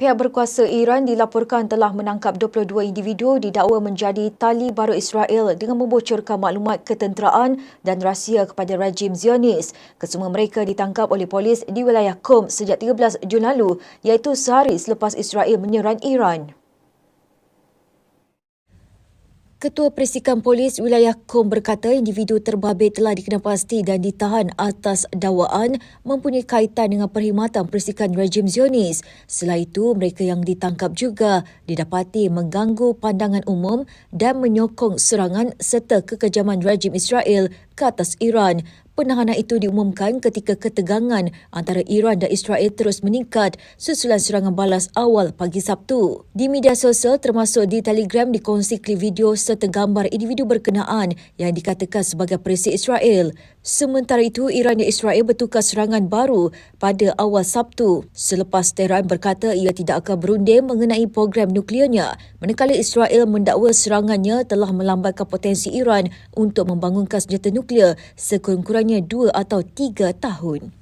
Pihak berkuasa Iran dilaporkan telah menangkap 22 individu didakwa menjadi tali baru Israel dengan membocorkan maklumat ketenteraan dan rahsia kepada rejim Zionis. Kesemua mereka ditangkap oleh polis di wilayah Qom sejak 13 Jun lalu iaitu sehari selepas Israel menyerang Iran. Ketua Perisikan Polis Wilayah Kom berkata individu terbabit telah dikenal pasti dan ditahan atas dakwaan mempunyai kaitan dengan perkhidmatan perisikan rejim Zionis. Selain itu, mereka yang ditangkap juga didapati mengganggu pandangan umum dan menyokong serangan serta kekejaman rejim Israel ke atas Iran. Penahanan itu diumumkan ketika ketegangan antara Iran dan Israel terus meningkat susulan serangan balas awal pagi Sabtu. Di media sosial termasuk di Telegram dikongsi klip video serta gambar individu berkenaan yang dikatakan sebagai perisi Israel. Sementara itu, Iran dan Israel bertukar serangan baru pada awal Sabtu selepas Tehran berkata ia tidak akan berunding mengenai program nukliernya manakala Israel mendakwa serangannya telah melambatkan potensi Iran untuk membangunkan senjata nuklear sekurang-kurangnya dua atau tiga tahun.